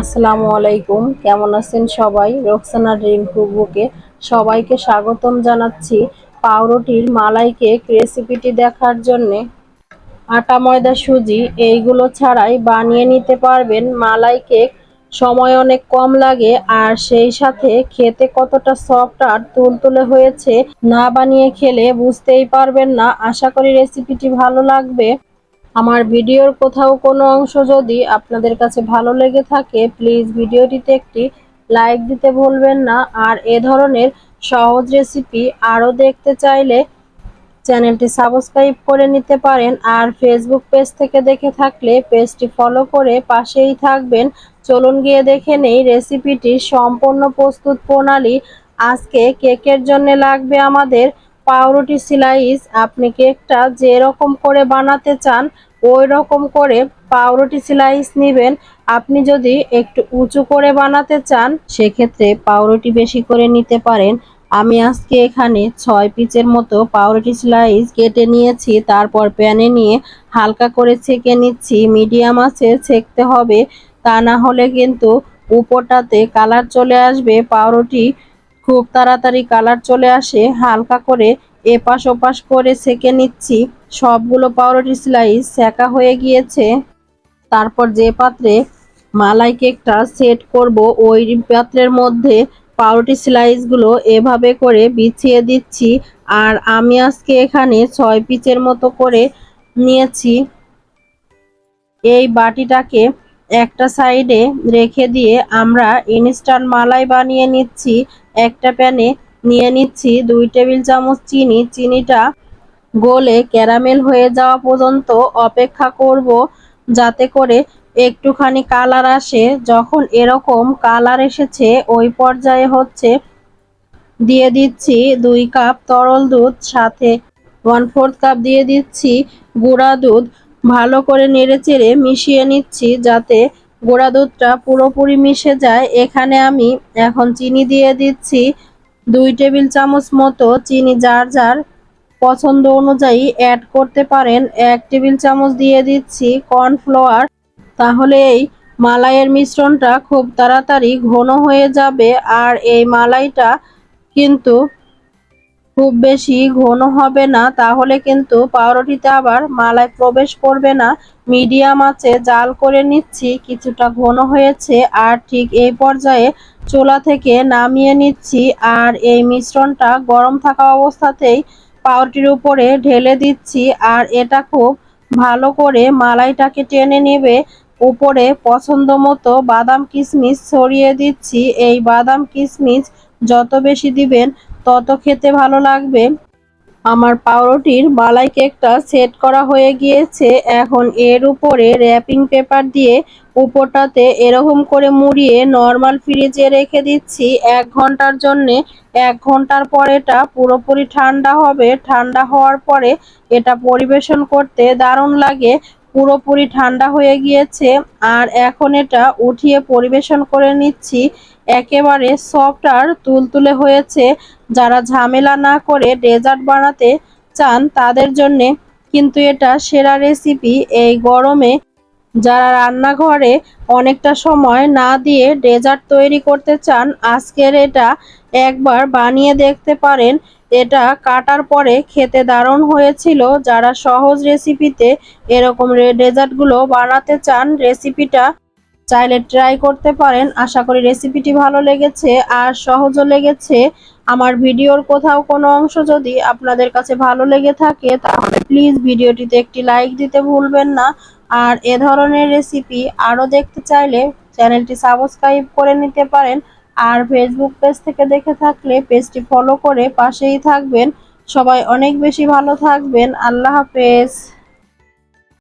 আসসালামু আলাইকুম। কেমন আছেন সবাই? রোকসানা ড্রিম কুকবুকে সবাইকে স্বাগতম জানাচ্ছি পাউরুটির মালাই কেক রেসিপিটি দেখার জন্যে। আটা, ময়দা, সুজি, এইগুলো ছাড়াই বানিয়ে নিতে পারবেন মালাই কেক। সময় অনেক কম লাগে আর সেই সাথে খেতে কতটা সফট আর তুলতুলে হয়েছে না বানিয়ে খেলে বুঝতেই পারবেন না। আশা করি রেসিপিটি ভালো লাগবে। আমার ভিডিওর কোথাও কোনো অংশ যদি আপনাদের কাছে ভালো লেগে থাকে প্লিজ ভিডিওটিতে একটি লাইক দিতে ভুলবেন না। আর এ ধরনের সহজ রেসিপি আরও দেখতে চাইলে চ্যানেলটি সাবস্ক্রাইব করে নিতে পারেন। আর ফেসবুক পেজ থেকে দেখে থাকলে পেজটি ফলো করে পাশেই থাকবেন। চলুন গিয়ে দেখে নেই রেসিপিটির সম্পূর্ণ প্রস্তুত প্রণালী। আজকে কেকের জন্য লাগবে আমাদের পাউরুটি স্লাইস আপনি কেকটা যেরকম করে বানাতে চান ওই রকম করে পাউরুটি স্লাইস নেবেন। আপনি যদি একটু উঁচু করে বানাতে চান, সেক্ষেত্রে পাউরুটি বেশি করে নিতে পারেন। আমি আজকে এখানে ছয় পিচের মতো পাউরুটি স্লাইস কেটে নিয়েছি, তারপর প্যানে নিয়ে হালকা করে ছেঁকে নিচ্ছি। মিডিয়াম আছে, ছেঁকতে হবে। তা না হলে কিন্তু উপরটাতে কালার চলে আসবে। পাউরুটি খুব তাড়াতাড়ি কালার চলে আসে, হালকা করে এপাশ ওপাশ করে সেকে নিচ্ছি। সবগুলো পাউরুটি স্লাইস সেকা হয়ে গিয়েছে। তারপর যে পাত্রে মালাই কেকটা সেট করব, ওই পাত্রের মধ্যে পাউরুটি স্লাইসগুলো এভাবে করে বিছিয়ে দিচ্ছি। আর আমি আজকে এখানে ছয় পিচের মতো করে নিয়েছি। এই বাটিটাকে একটা সাইডে রেখে দিয়ে আমরা ইনস্ট্যান্ট মালাই বানিয়ে নিচ্ছি। একটা প্যানে নিয়ে নিচ্ছি দুই টেবিল চামচ চিনি। চিনিটা গলে ক্যারামেল হয়ে যাওয়া পর্যন্ত অপেক্ষা করব যাতে করে একটুখানি কালার আসে। যখন এরকম কালার এসেছে, ওই পর্যায়ে হচ্ছে দিয়ে দিচ্ছি দুই কাপ তরল দুধ, সাথে ওয়ান ফোর্থ কাপ দিয়ে দিচ্ছি গুঁড়া দুধ। ভালো করে নেড়ে চেড়ে মিশিয়ে নিচ্ছি যাতে গুঁড়া দুধটা পুরোপুরি মিশে যায়। এখানে আমি এখন চিনি দিয়ে দিচ্ছি দুই টেবিল চামচ মতো চিনি যার যার পছন্দ অনুযায়ী অ্যাড করতে পারেন। এক টেবিল চামচ দিয়ে দিচ্ছি কর্নফ্লাওয়ার তাহলে এই মালাইয়ের মিশ্রণটা খুব তাড়াতাড়ি ঘন হয়ে যাবে। আর এই মালাইটা কিন্তু খুব বেশি ঘন হবে না, তাহলে কিন্তু পাউরুটিতে আবার মালাই প্রবেশ করবে না। মিডিয়াম আছে, জাল করে নিচ্ছি, কিছুটা ঘন হয়েছে, আর ঠিক এই পর্যায়ে চুলা থেকে নামিয়ে নিচ্ছি, আর এই মিশ্রণটা গরম থাকা অবস্থাতেই পাউরুটির উপরে ঢেলে দিচ্ছি, আর এটা খুব ভালো করে মালাইটাকে টেনে নেবে। উপরে পছন্দ মতো বাদাম কিশমিশ ছড়িয়ে দিচ্ছি। এই বাদাম কিশমিশ যত বেশি দিবেন তত খেতে ভালো লাগবে। আমার পাউরুটির মালাই কেকটা সেট করা হয়ে গিয়েছে। এখন এর উপরে র্যাপিং পেপার দিয়ে উপরটাতে এরকম করে মুড়িয়ে নর্মাল ফ্রিজে রেখে দিচ্ছি। এক ঘণ্টার জন্যে। এক ঘণ্টার পরে এটা পুরোপুরি ঠান্ডা হবে। ঠান্ডা হওয়ার পরে এটা পরিবেশন করতে দারুণ লাগে। পুরোপুরি ঠান্ডা হয়ে গিয়েছে, আর এখন এটা উঠিয়ে পরিবেশন করে নিচ্ছি। একেবারে সফট আর তুলতুলে হয়েছে। যারা ঝামেলা না করে ডেজার্ট বানাতে চান, তাদের জন্যে কিন্তু এটা সেরা রেসিপি এই গরমে। যারা রান্নাঘরে অনেকটা সময় না দিয়ে ডেজার্ট তৈরি করতে চান, আজকের এটা একবার বানিয়ে দেখতে পারেন। এটা কাটার পরে খেতে দারুণ হয়েছিল। যারা সহজ রেসিপিতে এরকম ডেজার্টগুলো বানাতে চান, রেসিপিটা চাইলে ট্রাই করতে পারেন। আশা করি রেসিপিটি ভালো লেগেছে। আর সহজও লেগেছে। আমার ভিডিওর কোথাও কোনো অংশ যদি আপনাদের কাছে ভালো লেগে থাকে, তাহলে প্লিজ ভিডিওটিতে একটি লাইক দিতে ভুলবেন না। আর এ ধরনের রেসিপি আরও দেখতে চাইলে চ্যানেলটি সাবস্ক্রাইব করে নিতে পারেন। আর ফেসবুক পেজ থেকে দেখে থাকলে পেজটি ফলো করে পাশেই থাকবেন। সবাই অনেক বেশি ভালো থাকবেন। আল্লাহ হাফেজ।